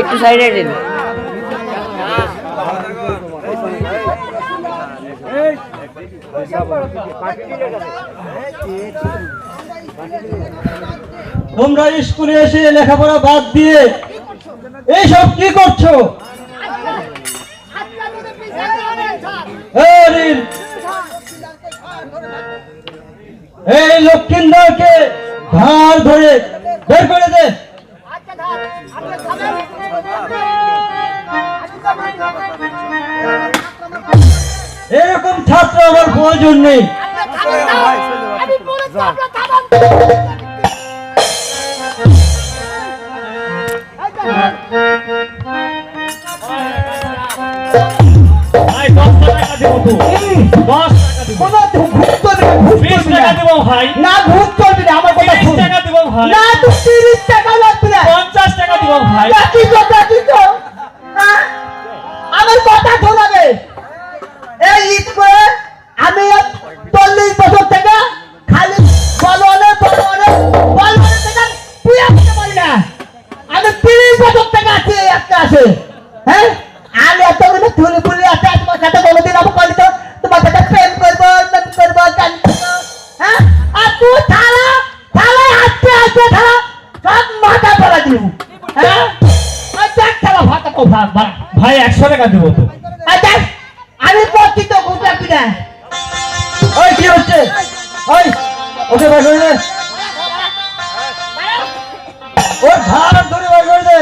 একটু সাইডে দিন তোমরা স্কুলে এসে লেখাপড়া বাদ দিয়ে এইসব কি করছ এই এই ধার ধরে বের করে দে। এরকম ছাত্র আমার প্রয়োজন নেই। দশ ভূত করবি না, ভূত বিশ করবি টাকা না। দেবো ভাই। না ভূত করবি না আমার কথা শুন। টাকা দেবো ভাই। না তুই তিরিশ টাকা লাগবে না। পঞ্চাশ টাকা দেবো ভাই। কি কথা কি তো? আমার কথা শোনাবে এই ঈদ করে আমি চল্লিশ বছর থেকে খালি বলনে বলনে বলনে থেকে পুয়া করতে পারি না। আমি তিরিশ বছর থেকে আছি একটা আছে হ্যাঁ? আমি এত করে ধুলি ফুলি আছে তোমার সাথে মাথা দিব? হ্যাঁ? দেখ ভাতা ভাগ ভাই একশো টাকা দেবো তো। আচ্ছা আমি পড়ছি তো পিনা ওই কি হচ্ছে? ওই ওকে বের করে দে ওর ধার ধরে বের করে দে।